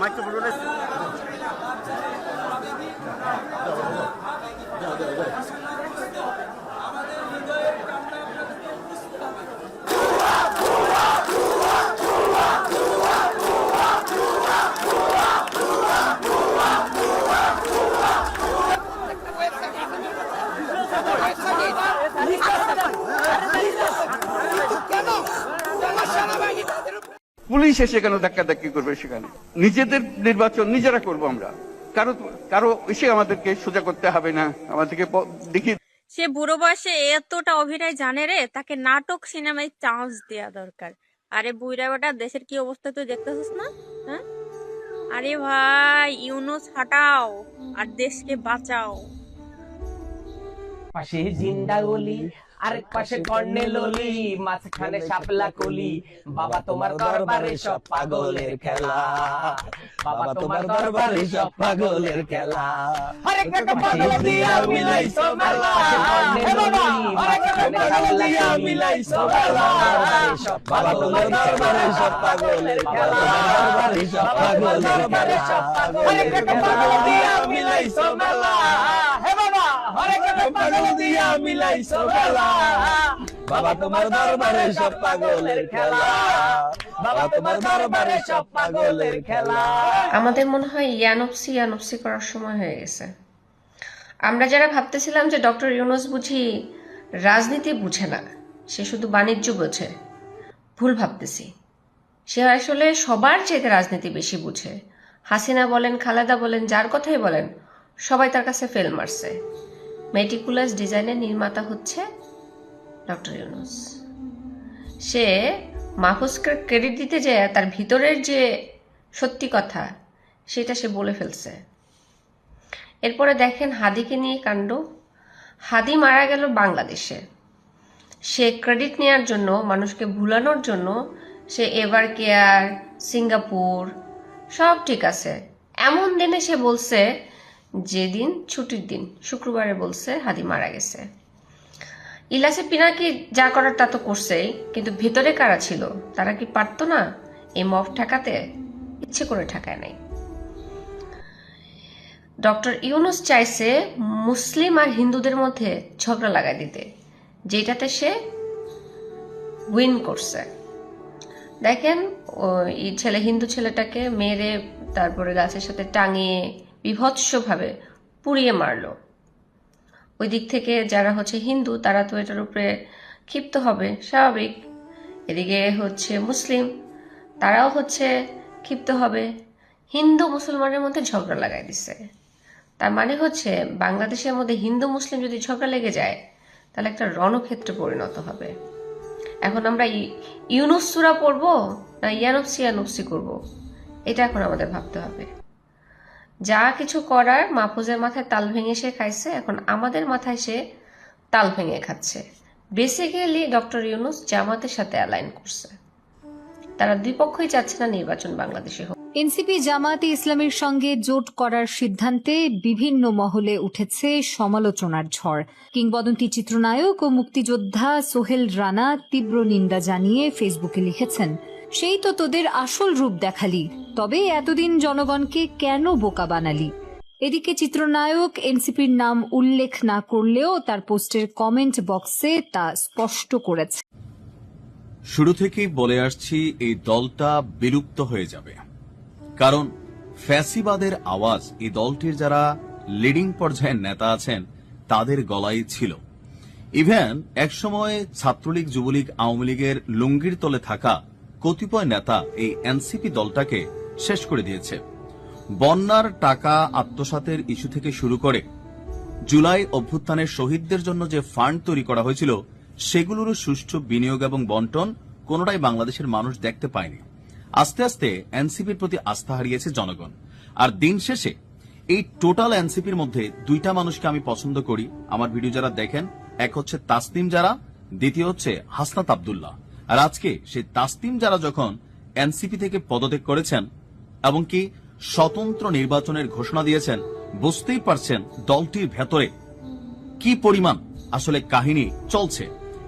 Microphone police এসে কেন ধাক্কাধাক্কি করবে সেখানে। নিজেদের নির্বাচন নিজেরা করব আমরা। কারও কারও এসে আমাদেরকে সোজা করতে হবে না। আমাদেরকে দেখিয়ে সে বুড়ো বয়সে এতটা অভিনয় জানে রে তাকে নাটক সিনেমায় চান্স দেওয়া দরকার। আরে বুইরা বেটা দেশের কি অবস্থা তুই দেখতেছিস না? হ্যাঁ? আরে ভাই ইউনুস হাটাও আর দেশকে বাঁচাও। পাশে জিন্দা গলি আরেক পাশে কর্নেল অলি মাঝখানে শাপলা কলি। বাবা তোমার দরবারে সব পাগলের খেলা। বাবা তোমার দরবারে সব পাগলের খেলা। আরেক একটা পাগল দিয়া মিলাইছো মেলা আরেক একটা পাগল দিয়া মিলাইছো মেলা বাবা তোমার দরবারে সব পাগলের খেলা। দরবারে সব পাগলের খেলা। আরেক একটা পাগল দিয়া মিলাইছো মেলা পাগল দিয়া মিলাইছো বাবা তোমার দরবারে সব পাগলের খেলা। বাবা তোমার দরবারে সব পাগলের খেলা। আমাদের মনে হয় ইয়ানপসি ইয়ানপসি করার সময় হয়ে গেছে। আমরা যারা ভাবতেছিলাম যে ডক্টর ইউনুস বুঝি রাজনীতি বুঝে না সে শুধু বাণিজ্য বোঝে ভুল ভাবতেছি। সে আসলে সবার চেয়ে রাজনীতি বেশি বুঝে। হাসিনা বলেন খালেদা বলেন যার কথাই বলেন সবাই তার কাছে ফেল মারছে। মেটিকুলাস ডিজাইনের নির্মাতা হচ্ছে ডক্টর ইউনুস। সে মাহফুজকে ক্রেডিট দিতে যায় তার ভিতরের যে সত্যি কথা, সেটা সে বলে ফেলছে। এরপরে দেখেন হাদিকে নিয়ে কাণ্ড। হাদি মারা গেল বাংলাদেশে। সে ক্রেডিট নেওয়ার জন্য, মানুষকে ভুলানোর জন্য সে এভার কেয়ার সিঙ্গাপুর, সব ঠিক আছে। এমন দিনে সে বলছে যেদিন ছুটির দিন, শুক্রবারে বলছে হাদি মারা গেছে। ইলাসে পিনাকি যা করার তা তো করছেই, কিন্তু ভেতরে কারা ছিল? তারা কি পারতো না এই মফ ঠেকাতে? ইচ্ছে করে ঠেকায় নাই। ডক্টর ইউনুস চাইছে মুসলিম আর হিন্দুদের মধ্যে ঝগড়া লাগাই দিতে, যেটাতে সে উইন করছে। দেখেন ওই ছেলে, হিন্দু ছেলেটাকে মেরে তারপরে গাছের সাথে টাঙিয়ে বিভৎসভাবে পুড়িয়ে মারল। ওই দিক থেকে যারা হচ্ছে হিন্দু, তারা তো এটার উপরে ক্ষিপ্ত হবে, স্বাভাবিক। এদিকে হচ্ছে মুসলিম, তারাও হচ্ছে ক্ষিপ্ত হবে। হিন্দু মুসলমানের মধ্যে ঝগড়া লাগাই দিছে। তার মানে হচ্ছে বাংলাদেশের মধ্যে হিন্দু মুসলিম যদি ঝগড়া লেগে যায়, তাহলে একটা রণক্ষেত্রে পরিণত হবে। এখন আমরা ই- ইউনুস সুরা পড়ব না ইয়ানুপসি ইয়ানুপসি করব? এটা এখন আমাদের ভাবতে হবে। যা কিছু করার মাহফুজের মাথায় তাল ভেঙে সে খাইছে, এখন আমাদের মাথায় সে তাল ভেঙে খাচ্ছে। বেসিক্যালি ডক্টর ইউনুস জামাতের সাথে অ্যালাইন করছে। তারা দুই পক্ষই চাচ্ছে না নির্বাচন বাংলাদেশে হোক। এনসিপি জামায়াতে ইসলামের সঙ্গে জোট করার সিদ্ধান্তে বিভিন্ন মহলে উঠেছে সমালোচনার ঝড়। কিংবদন্তি চিত্রনায়ক ও মুক্তিযোদ্ধা সোহেল রানা তীব্র নিন্দা জানিয়ে ফেসবুকে লিখেছেন সেই তো তোদের আসল রূপ দেখালি। তবে এতদিন জনগণকে কেন বোকা বানালি? এদিকে চিত্রনায়ক, এনসিপির নাম উল্লেখ না করলেও তার পোস্টের কমেন্ট বক্সে তা স্পষ্ট করেছে। শুরু থেকেই বলে আসছি, এই দলটা বিলুপ্ত হয়ে যাবে। কারণ ফ্যাসিবাদের আওয়াজ, এই দলটির যারা লিডিং পর্যায়ের নেতা আছেন, তাদের গলায় ছিল। ইভেন একসময় ছাত্রলীগ, যুবলীগ, আওয়ামী লীগের লুঙ্গির তলে থাকা কতিপয় নেতা এই এনসিপি দলটাকে শেষ করে দিয়েছে। বন্যার টাকা আত্মসাতের ইস্যু থেকে শুরু করে জুলাই অভ্যুত্থানের শহীদদের জন্য যে ফান্ড তৈরি করা হয়েছিল, সেগুলোরও সুষ্ঠু বিনিয়োগ এবং বন্টন কোনোটাই বাংলাদেশের মানুষ দেখতে পায়নি। আস্তে আস্তে এনসিপির প্রতি আস্থা হারিয়েছে জনগণ। আর দিন শেষে এই টোটাল এনসিপির মধ্যে দুইটা মানুষকে আমি পছন্দ করি। আমার ভিডিও যারা দেখেন, এক হচ্ছে তাসনিম যারা, দ্বিতীয় হচ্ছে হাসনাত আবদুল্লাহ। আর আজকে সেই তাসনিম যারা যখন এনসিপি থেকে পদত্যাগ করেছেন এবং কি স্বতন্ত্র নির্বাচনের ঘোষণা দিয়েছেন, বুঝতেই পারছেন দলটির ভেতরে কি পরিমাণ আসলে কাহিনী চলছে।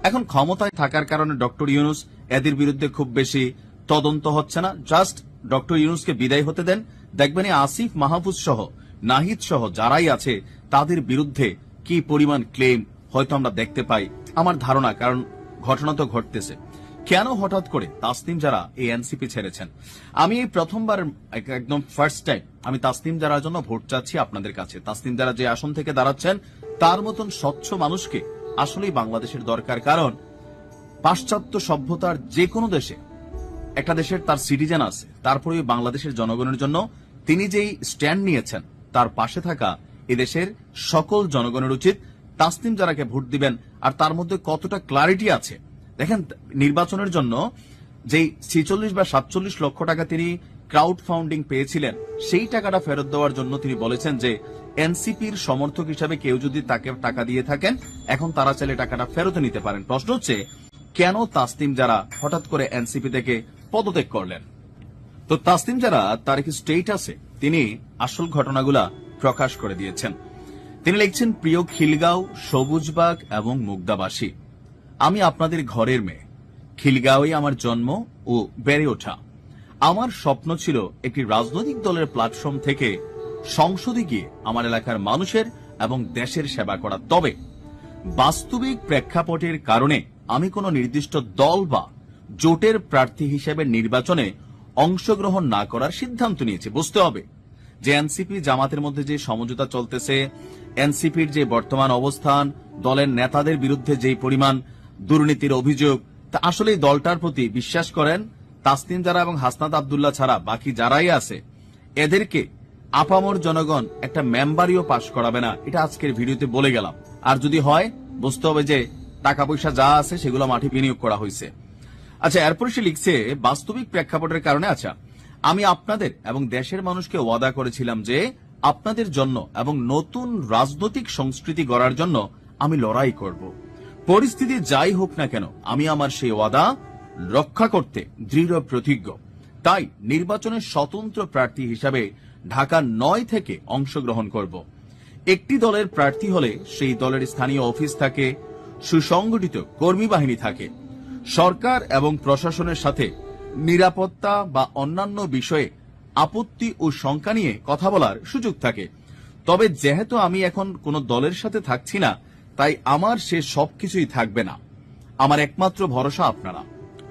এখন ক্ষমতায় থাকার কারণে ডক্টর ইউনুস এদের বিরুদ্ধে খুব বেশি তদন্ত হচ্ছে না। জাস্ট ডক্টর ইউনুসকে বিদায় হতে দেন। দেখবেন আসিফ, মাহফুজ সহ, নাহিদ সহ যারাই আছে, তাদের বিরুদ্ধে কি পরিমাণ ক্লেম হয়তো আমরা দেখতে পাই। আমার ধারণা, কারণ ঘটনা তো ঘটতেছে। কেন হঠাৎ করে তাসনিম যারা এই এনসিপি ছেড়েছেন? আমি এই প্রথমবার এক- একদম ফার্স্ট টাইম আমি তাসনিম যারার জন্য ভোট চাচ্ছি আপনাদের কাছে। তাসনিম যারা যে আসন থেকে দাঁড়াচ্ছেন, তার মতন স্বচ্ছ মানুষকে আসলেই বাংলাদেশের দরকার। কারণ পাশ্চাত্য সভ্যতার যে কোনো দেশে, একটা দেশের তার সিটিজেন আছে, তারপরে বাংলাদেশের জনগণের জন্য তিনি যেই স্ট্যান্ড নিয়েছেন, তার পাশে থাকা এদেশের সকল জনগণের উচিত তাসনিম যারাকে ভোট দিবেন। আর তার মধ্যে কতটা ক্লারিটি আছে দেখেন, নির্বাচনের জন্য যেই ছেচল্লিশ বা সাতচল্লিশ লক্ষ টাকা তিনি ক্রাউড ফাউন্ডিং পেয়েছিলেন, সেই টাকাটা ফেরত দেওয়ার জন্য তিনি বলেছেন যে, এনসিপির সমর্থক হিসাবে কেউ যদি তাকে টাকা দিয়ে থাকেন, এখন তারা চাইলে টাকাটা ফেরত নিতে পারেন। প্রশ্ন হচ্ছে, কেন তাসনিম যারা হঠাৎ করে এনসিপি থেকে পদত্যাগ করলেন? তো তাসনিম যারা, তার একটি স্টেটাসে তিনি আসল ঘটনাগুলা প্রকাশ করে দিয়েছেন। তিনি লিখছেন, প্রিয় খিলগাঁও, সবুজবাগ এবং মুগদাবাসী। আমি আপনাদের ঘরের মেয়ে। খিলগাঁওয়ে আমার জন্ম ও বেড়ে ওঠা। আমার স্বপ্ন ছিল একটি রাজনৈতিক দলের প্ল্যাটফর্ম থেকে সংসদে গিয়ে আমার এলাকার মানুষের এবং দেশের সেবা করা। তবে বাস্তবিক প্রেক্ষাপটের কারণে আমি কোনো নির্দিষ্ট দল বা জোটের প্রার্থী হিসেবে নির্বাচনে অংশগ্রহণ না করার সিদ্ধান্ত নিয়েছি, বুঝতে হবে। যে এনসিপি জামাতের মধ্যে যে সমঝোতা চলতেছে, এনসিপির যে বর্তমান অবস্থান, দলের নেতাদের বিরুদ্ধে যে পরিমাণ দুর্নীতির অভিযোগ। তা আসলে দলটার প্রতি বিশ্বাস করেন তাসনিম যারা এবং হাসনাত আবদুল্লাহ ছাড়া বাকি যারাই আছে, এদেরকে আপামর জনগণ একটা মেম্বারিও পাশ করাবে না। এটা আজকের ভিডিওতে বলে গেলাম। আর যদি হয়, বুঝতে হবে যে টাকা পয়সা যা আছে সেগুলো মাঠে বিনিয়োগ করা হয়েছে। আচ্ছা এরপরে সে লিখছে, বাস্তবিক প্রেক্ষাপটের কারণে আচ্ছা আমি আপনাদের এবং দেশের মানুষকে ওয়াদা করেছিলাম যে আপনাদের জন্য এবং নতুন রাজনৈতিক সংস্কৃতি গড়ার জন্য আমি লড়াই করব। পরিস্থিতি যাই হোক না কেন, আমি আমার সেই ওয়াদা রক্ষা করতে দৃঢ় প্রতিজ্ঞ। তাই নির্বাচনের স্বতন্ত্র প্রার্থী হিসাবে ঢাকা নয় থেকে অংশগ্রহণ করব। একটি দলের প্রার্থী হলে সেই দলের স্থানীয় অফিস থাকে, সুসংগঠিত কর্মী বাহিনী থাকে। সরকার এবং প্রশাসনের সাথে নিরাপত্তা বা অন্যান্য বিষয়ে আপত্তি ও শঙ্কা নিয়ে কথা বলার সুযোগ থাকে। তবে যেহেতু আমি এখন কোনো দলের সাথে থাকছি না তাই আমার সে সবকিছুই থাকবে না। আমার একমাত্র ভরসা আপনারা।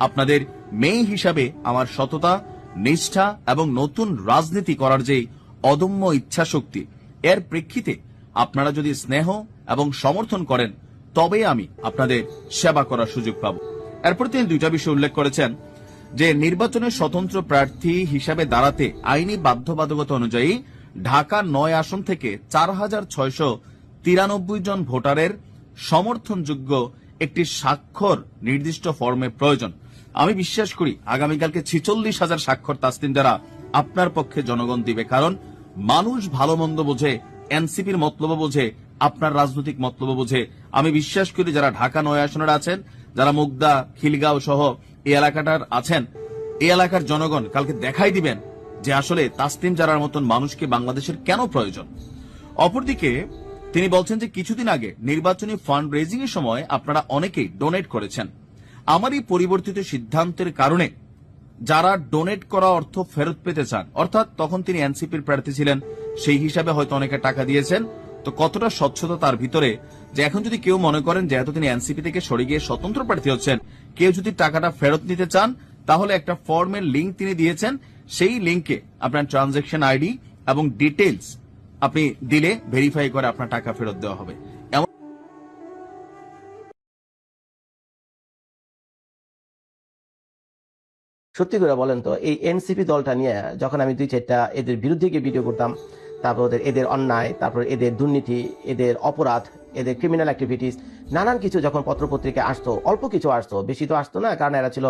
আপনাদের মেয়ে হিসাবে আমার সততা, নিষ্ঠা এবং নতুন রাজনীতি করার যে অদম্য ইচ্ছাশক্তি, এর প্রেক্ষিতে আপনারা যদি স্নেহ এবং সমর্থন করেন তবে আমি আপনাদের সেবা করার সুযোগ পাব। এরপর তিনি দুইটা বিষয় উল্লেখ করেছেন, যে নির্বাচনে স্বতন্ত্র প্রার্থী হিসাবে দাঁড়াতে আইনি বাধ্যবাধকতা অনুযায়ী ঢাকা নয় আসন থেকে চার হাজার ছয়শো তিরানব্বই জন ভোটারের সমর্থনযোগ্য একটি স্বাক্ষর নির্দিষ্ট ফর্মে প্রয়োজন। আমি বিশ্বাস করি আগামীকালকে ছিচল্লিশ হাজার স্বাক্ষর তাসলিম দ্বারা আপনার পক্ষে জনগণ দিবে, কারণ মানুষ ভালো মন্দ বোঝে, এনসিপির মতলব বোঝে, আপনার রাজনৈতিক মতলব বোঝে। আমি বিশ্বাস করি যারা ঢাকা নয় আসনের আছেন, যারা মুগদা, খিলগাঁও সহ এই এলাকাটার আছেন, এই এলাকার জনগণ কালকে দেখাই দিবেন যে আসলে তাসলিম জারার মতন মানুষকে বাংলাদেশের কেন প্রয়োজন। অপরদিকে তিনি বলছেন যে কিছুদিন আগে নির্বাচনী ফান্ড রেজিং এর সময় আপনারা অনেকেই ডোনেট করেছেন। আমার এই পরিবর্তিত সিদ্ধান্তের কারণে যারা ডোনেট করা অর্থ ফেরত পেতে চান, অর্থাৎ তখন তিনি এনসিপির প্রার্থী ছিলেন, সেই হিসাবে হয়তো অনেকে টাকা দিয়েছেন। তো কতটা স্বচ্ছতা তার ভিতরে যে এখন যদি কেউ মনে করেন যেহেতু তিনি এনসিপি থেকে সরে গিয়ে স্বতন্ত্র প্রার্থী হচ্ছেন, কেউ যদি টাকাটা ফেরত নিতে চান, তাহলে একটা ফর্মের লিঙ্ক তিনি দিয়েছেন। সেই লিঙ্কে আপনার ট্রানজেকশন আইডি এবং ডিটেলস আপনি দিলে ভেরিফাই করে আপনার টাকা ফেরত দেওয়া হবে। সত্যি করে বলেন তো, এই এনসিপি দলটা নিয়ে যখন আমি দুই চারটা এদের বিরুদ্ধে গিয়ে ভিডিও করতাম, তারপর ওদের এদের অন্যায়, তারপর এদের দুর্নীতি, এদের অপরাধ, এদের ক্রিমিনাল অ্যাক্টিভিটিস নানান কিছু যখন পত্রপত্রিকায় আসতো, অল্প কিছু আসতো, বেশি তো আসতো না, কারণ এরা ছিল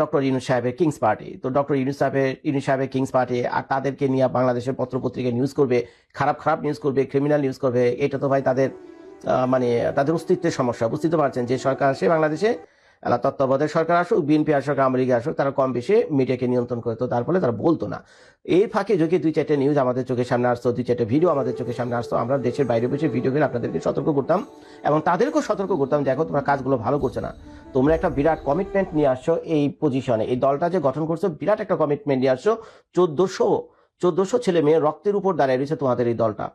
ডক্টর ইউনুস সাহেবের কিংস পার্টি। তো ডক্টর ইউনুস সাহেবের ইউনুস সাহেবের কিংস পার্টি, আর তাদেরকে নিয়ে বাংলাদেশের পত্রপত্রিকায় নিউজ করবে, খারাপ খারাপ নিউজ করবে ক্রিমিনাল নিউজ করবে, এটা তো ভাই তাদের মানে তাদের অস্তিত্বের সমস্যা বুঝতে পারছেন যে সরকার আসে বাংলাদেশে এলা তত্ত্বাবধায়ক সরকার আসুক, বিএনপি আসুক লীগ আসুক, তারা কম বেশি মিডিয়াকে নিয়ন্ত্রণ করতো তার ফলে তারা বলতো না। এই ফাঁকে যদি দুই চারটে নিউজ আমাদের চোখের সামনে আসতো, দুই চারটে ভিডিও আমাদের চোখের সামনে আসতো। আমরা দেশের বাইরে বসে ভিডিও করে আপনাদেরকে সতর্ক করতাম এবং তাদেরকেও সতর্ক করতাম দেখো, তোমরা কাজগুলো ভালো করছে না। তোমরা একটা বিরাট কমিটমেন্ট নিয়ে আসছো এই পজিশনে এই দলটা যে গঠন করছ, বিরাট একটা কমিটমেন্ট নিয়ে আসছো। চোদ্দশো চোদ্দশো ছেলে মেয়ে রক্তের উপর দাঁড়িয়ে রয়েছে তোমাদের এই দলটা।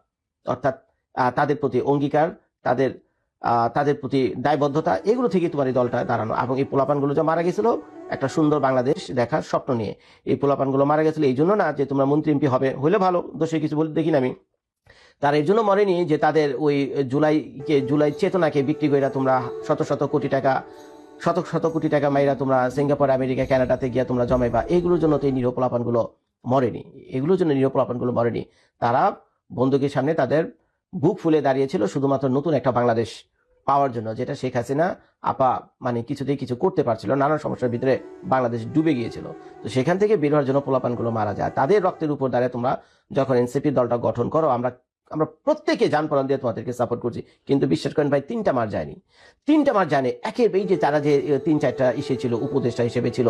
অর্থাৎ তাদের প্রতি অঙ্গীকার, তাদের তাদের প্রতি দায়বদ্ধতা, এগুলো থেকে তোমার এই দলটা দাঁড়ানো। এবং এই পোলাপানগুলো যে মারা গেছিল, একটা সুন্দর বাংলাদেশ দেখার স্বপ্ন নিয়ে। এই পোলাপানগুলো মারা গেছিল এই জন্য না যে তোমরা মন্ত্রী এমপি হবে, হলে ভালো, দোষে কিছু বলে দেখি না আমি। তার এর জন্য মরেনি যে তাদের ওই জুলাইকে, জুলাই চেতনাকে বিক্রি করে তোমরা শত শত কোটি টাকা, শত শত কোটি টাকা মাইরা তোমরা সিঙ্গাপুর, আমেরিকা কানাডাতে গিয়ে তোমরা জমাইবা, এগুলোর জন্য তো এই নিরপলাপানগুলো মরেনি। এগুলোর জন্য নিরপলাপানগুলো মরেনি। তারা বন্দুকের সামনে তাদের বুক ফুলে দাঁড়িয়েছিল, শুধুমাত্র নতুন একটা বাংলাদেশ পাওয়ার জন্য, যেটা শেখ হাসিনা আপা মানে কিছুতেই কিছু করতে পারছিল নানান সমস্যার ভিতরে বাংলাদেশ ডুবে গিয়েছিল। তো সেখান থেকে বের হওয়ার জন্য পোলাপানগুলো মারা যায়। তাদের রক্তের উপর দাঁড়িয়ে তোমরা যখন এনসিপি দলটা গঠন করো, আমরা আমরা প্রত্যেকে যান পরান দিয়ে তোমাদেরকে সাপোর্ট করছি। কিন্তু বিশ্বাস করেন ভাই, তিনটা মার যায়নি। তিনটা মার জানে একের এই যে তারা যে তিন, চারটা ইসে ছিল, উপদেষ্টা হিসেবে ছিল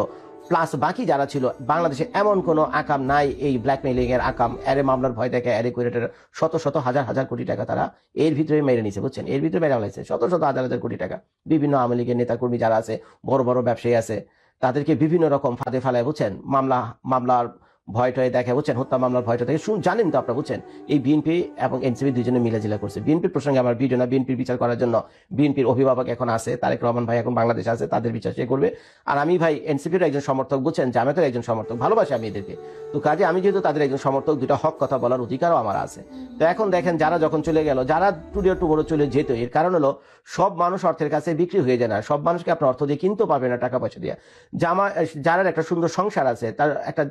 প্লাস বাকি যারা ছিল, বাংলাদেশে এমন কোনো আকাম নাই এই ব্ল্যাকমেইলিং এর আকাম। এরে মামলার ভয় দেখে এরে কুয়েটের শত শত, হাজার হাজার কোটি টাকা তারা এর ভিতরে মেরে নিছে, বুঝছেন? এর ভিতরে মেরে ফেলাইছে। শত শত, হাজার হাজার কোটি টাকা। বিভিন্ন আওয়ামী লীগের নেতাকর্মী যারা আছে, বড় বড় ব্যবসায়ী আছে, তাদেরকে বিভিন্ন রকম ফাঁদে ফেলায়, বুঝছেন? মামলা, মামলার ভয় টয় দেখে বুঝছেন? হত্যা মামলার ভয়টা থেকে শুন, জানেন তো আপনারা, বুঝছেন? এই বিএনপি এবং এনসিপি দুজনে মিলাজিলা করছে। বিএনপির প্রসঙ্গে আমার ভিডিও না, বিএনপির বিচার করার জন্য। বিএনপির অভিভাবক এখন আছে, তারেক রহমান ভাই এখন বাংলাদেশে আছে, তাদের বিচার সে করবে। আর আমি ভাই এনসিপির একজন সমর্থক, বুঝছেন? জামাতের একজন সমর্থক, ভালোবাসি আমি এদেরকে। তো কাজে আমি যেহেতু তাদের একজন সমর্থক দুটা হক কথা বলার অধিকারও আমার আছে। তো এখন দেখেন, যারা যখন চলে গেল, যারা টুডিও টু বড় চলে যেত, এর কারণ হলো সব মানুষ অর্থের কাছে বিক্রি হয়ে যায় না। সব মানুষকে আপনার অর্থ দিয়ে কিনতেও পারবে না টাকা পয়সা দিয়ে। জামা যার একটা সুন্দর সংসার আছে, তার একটা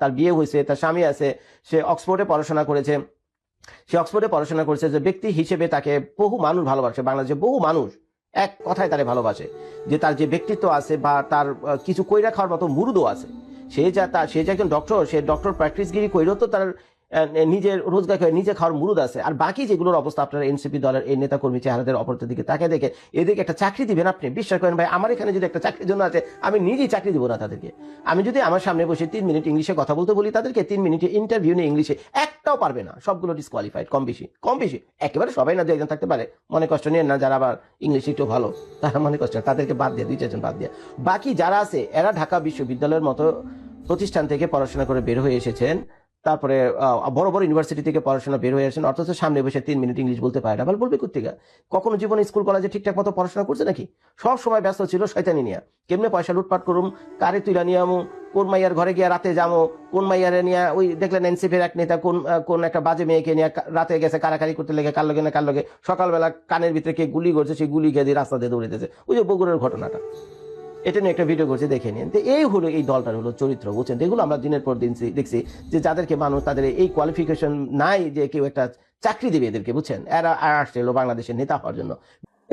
তার বিয়ে হয়েছে, তার স্বামী আছে, সে অক্সফোর্ডে পড়াশোনা করেছে। সে অক্সফোর্ডে পড়াশোনা করেছে যে ব্যক্তি হিসেবে তাকে বহু মানুষ ভালোবাসে বাংলাদেশে বহু মানুষ এক কথায় তারে ভালোবাসে। যে তার যে ব্যক্তিত্ব আছে বা তার কিছু কইরা খাওয়ার মতো মুরুদও আছে। সে যা তার সে যে একজন ডক্টর সে ডক্টর প্র্যাকটিসগিরি কইরেও তো তার নিজের রোজগার করে নিজে খাওয়ার মুরুদ আছে। আর বাকি যেগুলোর অবস্থা আপনার এনসিপি দলের এই নেতা কর্মী চেহারাদের অপরতের দিকে তাকে দেখে এদিকে একটা চাকরি দিবেন আপনি। বিশ্বাস করেন ভাই, আমার এখানে যদি একটা চাকরির জন্য আছে, আমি নিজেই চাকরি দিব না তাদেরকে। আমি যদি আমার সামনে বসে তিন মিনিট ইংলিশে কথা বলতে বলি, তাদেরকে তিন মিনিটে ইন্টারভিউ নিয়ে ইংলিশে একটাও পারবে না। সবগুলো ডিসকোয়ালিফাইড কম বেশি কম বেশি। একেবারে সবাই না দু একজন থাকতে পারে। মনে কষ্ট নিয়ে না যারা আবার ইংলিশ একটু ভালো, তারা মনে কষ্ট তাদেরকে বাদ দিয়ে, দুই চারজন বাদ দিয়ে। বাকি যারা আছে, এরা ঢাকা বিশ্ববিদ্যালয়ের মতো প্রতিষ্ঠান থেকে পড়াশোনা করে বের হয়ে এসেছেন। তারপরে বড় বড় ইউনিভার্সিটি থেকে পড়াশোনা বের হয়ে আসেন অর্থাৎ সামনে বসে তিন মিনিট ইংলিশ বলতে পারে না। বল বলবে কোথেকে কখনো জীবনে স্কুল কলেজে ঠিকঠাক মতো পড়াশোনা করছে নাকি? সব সময় ব্যস্ত ছিল শয়তানি নিয়ে। কেমনে পয়সা লুটপাট করুম? কারে তুইলা নিয়ে আমু? কোন মাইয়ার ঘরে গিয়ে রাতে যাব কোন মাইয়ারে নিয়ে, ওই দেখলেন এনসিপির এক নেতা কোন কোন একটা বাজে মেয়েকে নিয়ে রাতে গেছে কারাকারি করতে লেগে, কার লগে না কার লগে? সকালবেলা কানের ভিতরে কে গুলি করছে সেই গুলি খেয়ে দিয়ে রাস্তা দিয়ে দৌড়িতেছে ওই যে বগুড়ের ঘটনাটা। এটা নিয়ে একটা ভিডিও করছে, দেখে নিন। তো এই হলো এই দলটার হলো চরিত্র, বুঝছেন? এগুলো আমরা দিনের পর দিন দেখছি যে যাদেরকে মানুষ, তাদের এই কোয়ালিফিকেশন নাই যে কেউ একটা চাকরি দেবে এদেরকে, বুঝছেন? এরা আসছে হলো বাংলাদেশের নেতা হওয়ার জন্য।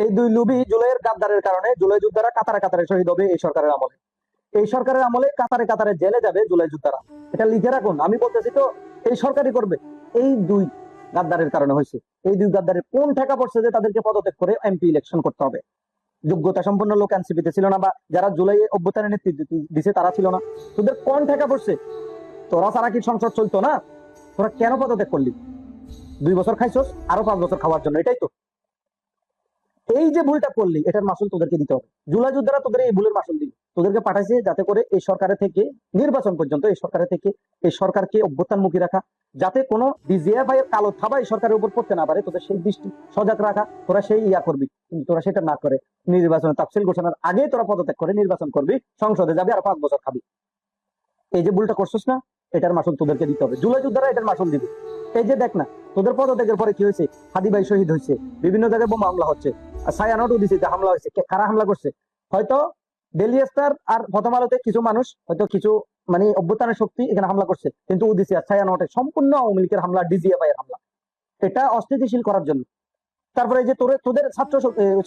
এই দুই লুবি জুলাইয়ের গাদ্দারের কারণে জুলাই যোদ্ধারা কাতারে কাতারে শহীদ হবে এই সরকারের আমলে। এই সরকারের আমলে কাতারে কাতারে জেলে যাবে জুলাই যোদ্ধারা। এটা লিখে রাখুন, আমি বলতেছি তো, এই সরকারই করবে। এই দুই গাদ্দারের কারণে হয়েছে। এই দুই গাদ্দারের কোন ঠেকা পড়ছে যে তাদেরকে পদত্যাগ করে এমপি ইলেকশন করতে হবে? যোগ্যতা সম্পন্ন লোক এনসিপিতে ছিল না বা যারা জুলাই অভ্যুত্থানের নেতৃত্ব দিছে তারা ছিল না। তোদের কোন ঠেকা পড়ছে? তোরা ছাড়া কি সংসদ চলতো না? তোরা কেন পদত্যাগ করলি? দুই বছর খাইছস, আরও পাঁচ বছর খাওয়ার জন্য, এটাই তো। এই যে ভুলটা করলি, এটার মাসুল তোদেরকে দিতে হবে। জুলাই যোদ্ধারা তোদের এই ভুলের মাসুল দিবে। তোদেরকে পাঠাইছে যাতে করে এই সরকারের থেকে, নির্বাচন পর্যন্ত এই সরকারের থেকে, এই সরকারকে অভ্যুত্থানমুখী রাখা, যাতে কোনো ডিজিএফআই এর কালো থাবা এই সরকারের উপর পড়তে না পারে, তোদের সেই দৃষ্টি সজাগ রাখা, তোরা সেই ইয়া করবি। কিন্তু তোরা সেটা না করে নির্বাচনে তাফসিল ঘোষণার আগে তোরা পদত্যাগ করে নির্বাচন করবি, সংসদে যাবে আর পাঁচ বছর খাবি। এই যে ভুলটা করছিস না, এটার মাসুল তোদেরকে দিতে হবে। জুলাই যোদ্ধারা এটার মাসুল দিবে। এই যে দেখ না, তোদের পদত্যাগের পরে কি হয়েছে? হাদি ভাই শহীদ হয়েছে, বিভিন্ন জায়গায় বোমা হামলা হচ্ছে সায়ানটও দিছে যে হামলা হয়েছে। কারা হামলা করছে? হয়তো ডেলি স্টার আর প্রথম আলোতে কিছু মানুষ, হয়তো কিছু মানে অভ্যুত্থানের শক্তি এখানে হামলা করছে, কিন্তু উদিসি আর ছায়ানটে সম্পূর্ণ আওয়ামী লীগের হামলা, ডিজিএফআই এর হামলা। এটা অস্থিতিশীল করার জন্য। তারপরে যে তোরে তোদের ছাত্র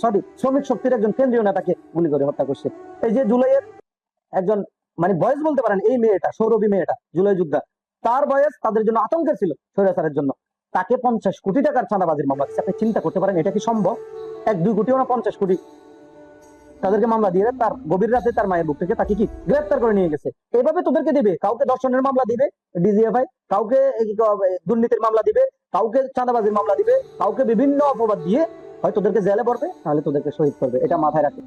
সরি শ্রমিক শক্তির একজন কেন্দ্রীয় নেতাকে গুলি করে হত্যা করছে। এই যে জুলাইয়ের একজন মানে বয়স বলতে পারেন, এই মেয়েটা, সৌরভী মেয়েটা, জুলাই যোদ্ধা, তার বয়স তাদের জন্য আতঙ্কের ছিল স্বৈরাচারের জন্য। তাকে পঞ্চাশ কোটি টাকার চাঁদাবাজির মামলা দিচ্ছে আপনি চিন্তা করতে পারেন, এটা কি সম্ভব? এক, দুই কোটিও না পঞ্চাশ কোটি? তাদেরকে মামলা দিয়ে তার গভীর রাতে তার মায়ের বুক থেকে তাকে কি গ্রেফতার করে নিয়ে গেছে? এভাবে তোদেরকে দিবে? কাউকে দর্শনের মামলা দিবে? ডিজিএফআই কাউকে দুর্নীতির মামলা দিবে? কাউকে চাঁদাবাজির মামলা দিবে, কাউকে বিভিন্ন অপবাদ দিয়ে হয় তোদেরকে জেলে পড়বে, তাহলে তোদেরকে শহীদ করবে। এটা মাথায় রাখে।